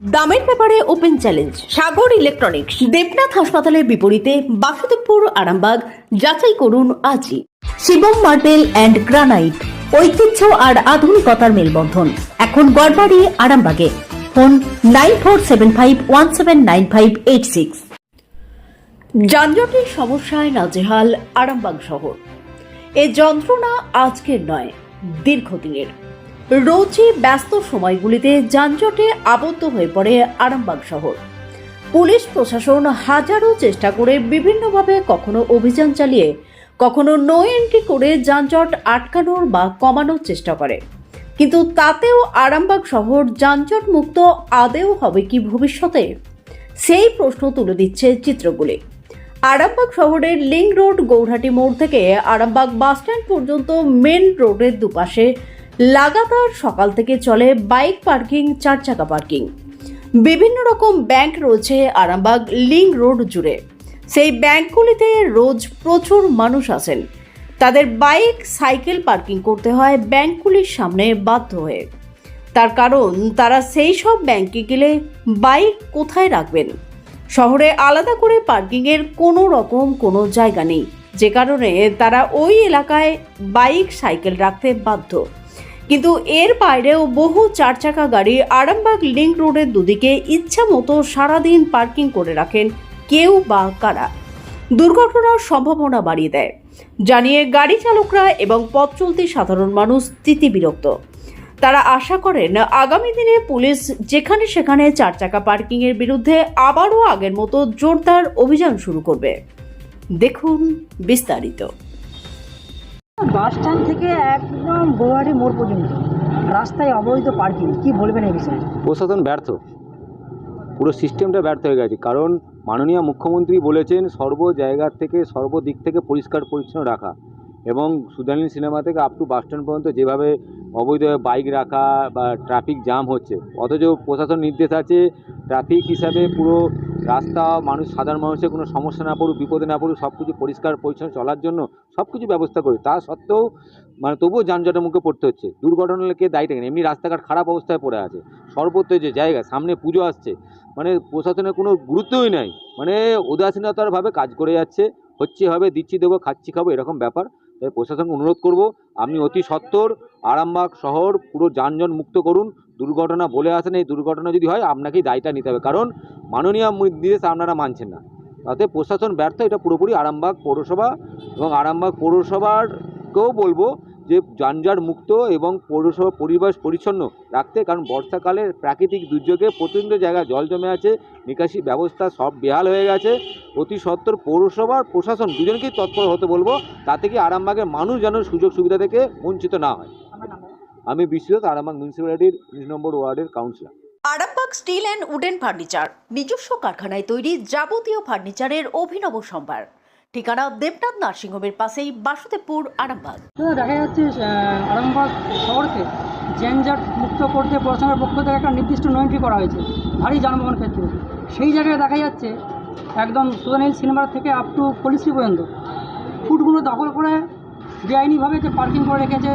দামের ব্যাপারে open challenge, Sagar electronics, Debnath হাসপাতালের বিপরীতে বাসুদেবপুর, আরামবাগ, যাচাই করুন আজই। শিবম মার্বেল অ্যান্ড গ্রানাইট, ঐতিহ্য আর আধুনিকতার মেলবন্ধন। এখন গড়বাড়ি, আরামবাগে। Phone nine four seven five one seven nine five eight six. যানজটের সমস্যায় নাজেহাল আরামবাগ শহর। এ যন্ত্রণা আজকের নয়, দীর্ঘদিনের। রোজই ব্যস্ত সময়গুলিতে যানজটে আবদ্ধ হয়ে পড়ে আরামবাগ শহর। পুলিশ প্রশাসন হাজারো চেষ্টা করে বিভিন্নভাবে কখনো অভিযান চালিয়ে, কখনো নো এন্ট্রি করে যানজট আটকানোর বা কমানোর চেষ্টা করে। কিন্তু তাতেও আরামবাগ শহর যানজট মুক্ত আদেও হবে কি ভবিষ্যতে? সেই প্রশ্ন তুলে দিচ্ছে চিত্রগুলি। আরামবাগ শহরের লিংক রোড, গৌরহাটি মোড় থেকে আরামবাগ বাসস্ট্যান্ড পর্যন্ত মেন রোডের দুপাশে লাগাতার সকাল থেকে চলে বাইক পার্কিং, চার চাকা পার্কিং। বিভিন্ন রকম ব্যাংক রয়েছে আরামবাগ লিংক রোড জুড়ে। সেই ব্যাংকগুলিতে রোজ প্রচুর মানুষ আসেন। তাদের বাইক, সাইকেল পার্কিং করতে হয় ব্যাংকগুলির সামনে বাধ্য হয়ে। তার কারণ, তারা সেই সব ব্যাংকে গেলে বাইক কোথায় রাখবেন? শহরে আলাদা করে পার্কিংয়ের কোনো রকম কোনো জায়গা নেই। যে কারণে তারা ওই এলাকায় বাইক, সাইকেল রাখতে বাধ্য। কিন্তু এর বাইরেও বহু চার চাকা গাড়ি আরামবাগ লিংক রোডের দুদিকে ইচ্ছা মতো সারাদিন পার্কিং করে রাখেন কেউ বা কারা। দুর্ঘটনার সম্ভাবনা বাড়িয়ে দেয়। জানিয়ে গাড়ি চালকরা এবং পথ চলতি সাধারণ মানুষ স্থিতিবিরক্ত তারা আশা করেন আগামী দিনে পুলিশ যেখানে সেখানে চার চাকা পার্কিংয়ের বিরুদ্ধে আবারও আগের মতো জোরদার অভিযান শুরু করবে। দেখুন বিস্তারিত। বাস স্ট্যান্ড থেকে একদম বৌহাটি মোড় পর্যন্ত রাস্তায় অবৈধ পার্কিং, কি বলবেন এই বিষয়ে? প্রশাসন ব্যর্থ। পুরো সিস্টেমটা ব্যর্থ হয়ে গেছে, কারণ মাননীয় মুখ্যমন্ত্রী বলেছেন সর্ব জায়গার থেকে সর্বদিক থেকে পরিষ্কার পরিচ্ছন্ন রাখা এবং সুদানীল সিনেমা থেকে আপ টু বাসস্ট্যান্ড পর্যন্ত যেভাবে অবৈধভাবে বাইক রাখা বা ট্রাফিক জ্যাম হচ্ছে, অথচ প্রশাসন নির্দেশ আছে ট্রাফিক হিসাবে পুরো রাস্তা, মানুষ, সাধারণ মানুষের কোনো সমস্যা না পড়ুক, বিপদে না পড়ুক সব কিছু পরিষ্কার, পরিচ্ছন্ন চলার জন্য সব কিছু ব্যবস্থা করে। তা সত্ত্বেও মানে তবুও যানজটের মুখে পড়তে হচ্ছে। দুর্ঘটনার কে দায়ী থাকে এমনি রাস্তাঘাট খারাপ অবস্থায় পড়ে আছে। সর্বত্র যে জায়গা, সামনে পুজো আসছে। মানে প্রশাসনের কোনো গুরুত্বই নাই। মানে উদাসীনতারভাবে কাজ করে যাচ্ছে। হচ্ছে হবে, দিচ্ছি, দেবো, খাচ্ছি, খাব, এরকম ব্যাপার। তাই প্রশাসনকে অনুরোধ করব আপনি অতি সত্বর আরামবাগ শহর পুরো যানজট মুক্ত করুন। দুর্ঘটনা বলে আসেন এই দুর্ঘটনা যদি হয় আপনাকেই দায়টা নিতে হবে। কারণ মাননীয় নির্দেশ আপনারা মানছেন না। তাতে প্রশাসন ব্যর্থ, এটা পুরোপুরি আরামবাগ পৌরসভা এবং আরামবাগ পৌরসভারকেও বলব যে যানজট মুক্ত এবং পৌরসভা পরিবেশ পরিচ্ছন্ন রাখতে, কারণ বর্ষাকালে প্রাকৃতিক দুর্যোগে প্রচণ্ড জায়গায় জল জমে আছে, নিকাশি ব্যবস্থা সব বেহাল হয়ে গেছে। অতি সত্বর পৌরসভার প্রশাসন দুজনকেই তৎপর হতে বলব, তাতে কি আরামবাগের মানুষ যেন সুযোগ সুবিধা থেকে বঞ্চিত না হয়। আমি বিশ্বজিৎ আরামবাগ মিউনিসিপ্যালিটির উনিশ নম্বর ওয়ার্ডের councillor Arambagh steel and wooden furniture নিজস্ব কারখানায় তৈরি যাবতীয় ফার্নিচারের অভিনব সম্ভার। ঠিকানা দেবনাথ নার্সিংহোমের পাশেই বাসুদেবপুর আরামবাগ। তো দেখা যাচ্ছে আরামবাগ শহরকে জ্যানজাট মুক্ত করতে প্রশাসনের পক্ষ থেকে একটা নির্দিষ্ট নয়টি করা হয়েছে ভারী যানবাহন ক্ষেত্রে। সেই জায়গায় দেখা যাচ্ছে একদম সুদানীল সিনেমার থেকে আপ টু পলিসি পর্যন্ত। ফুটগুলো দখল করে বেআইনিভাবে যে পার্কিং করে রেখেছে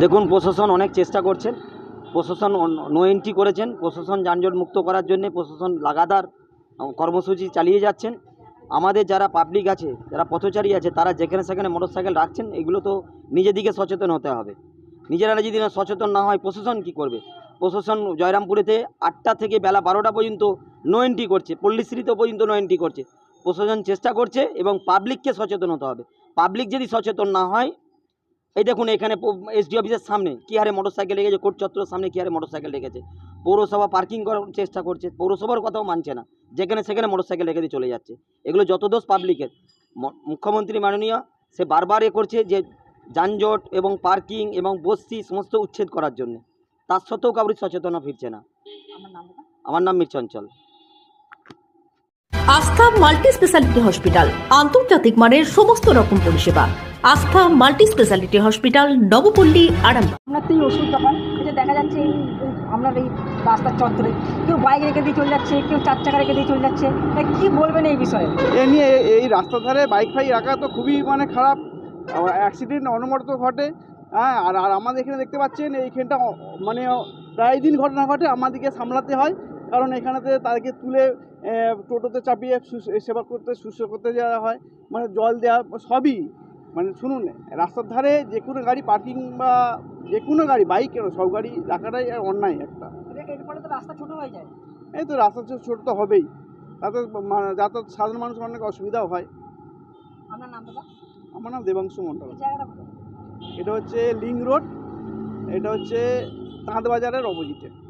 দেখুন, প্রশাসন অনেক চেষ্টা করছেন। প্রশাসন নো এন্ট্রি করেছেন। প্রশাসন যানজট মুক্ত করার জন্য প্রশাসন লাগাতার কর্মসূচি চালিয়ে যাচ্ছেন। আমাদের যারা পাবলিক আছে, যারা পথচারী আছে, তারা যেখানে সেখানে মোটরসাইকেল রাখছেন, এগুলো তো নিজের দিকে সচেতন হতে হবে। নিজেরা যদি সচেতন না হয়, প্রশাসন কি করবে? প্রশাসন জয়রামপুরেতে আটটা থেকে বেলা বারোটা পর্যন্ত নো এন্ট্রি করছে। পল্লীশ্রীতেও পর্যন্ত নো এন্ট্রি করছে। প্রশাসন চেষ্টা করছে এবং পাবলিককে সচেতন হতে হবে। পাবলিক যদি সচেতন না হয় এই দেখুন এখানে এসডি অফিসের সামনে কী হারে মোটরসাইকেল রেখেছে কোর্ট চত্বরের সামনে কী হারে মোটরসাইকেল রেখেছে। পৌরসভা পার্কিং করার চেষ্টা করছে পৌরসভার কথাও মানছে না। যেখানে সেখানে মোটরসাইকেল রেখে দিয়ে চলে যাচ্ছে। এগুলো যত দোষ পাবলিকের মুখ্যমন্ত্রী মাননীয় সে বারবার এ করছে যে যানজট এবং পার্কিং এবং বস্তি সমস্ত উচ্ছেদ করার জন্য। তার সত্ত্বেও কাউরি সচেতনা ফিরছে না। আমার নাম আমার নাম মিরচঞ্চল আস্থা মাল্টি স্পেশালিটি হসপিটাল আন্তর্জাতিক মানের সমস্ত রকম পরিষেবা। Astha multi speciality hospital Nabapalli Arambagh. আপনার তো এই ওষুধ দোকান এটা দেখা যাচ্ছে এই এই আপনার এই রাস্তার চত্বরে কেউ বাইক রেখে দিয়ে চলে যাচ্ছে কেউ চার চাকা রেখে দিয়ে চলে যাচ্ছে কি বলবেন এই বিষয়ে? এ নিয়ে এই রাস্তার ধারে বাইক ফাইক রাখা তো খুবই মানে খারাপ। অ্যাক্সিডেন্ট অনবরত ঘটে হ্যাঁ আর আর আমাদের এখানে দেখতে পাচ্ছেন এইখানটা মানে প্রায় দিন ঘটনা ঘটে আমাদেরকে সামলাতে হয়। কারণ এখানেতে তাদেরকে তুলে টোটোতে চাপিয়ে সেবা করতে শুশ্রূষা করতে যাওয়া হয়। মানে জল দেওয়া সবই মানে শুনুন রাস্তার ধারে যে কোনো গাড়ি পার্কিং বা যে কোনো গাড়ি বাইক কেন সব গাড়ি রাখাটাই অন্যায় একটা। রাস্তা ছোট হয়ে যায়। এই তো রাস্তা ছোট তো হবেই। তাতে মা- যাতায়াত সাধারণ মানুষ অনেক অসুবিধাও হয়। আপনার নাম দাদা? আমার নাম দেবাংশু মণ্ডল। কোথায়? এটা হচ্ছে লিং রোড এটা হচ্ছে তাঁত বাজারের অপোজিটে।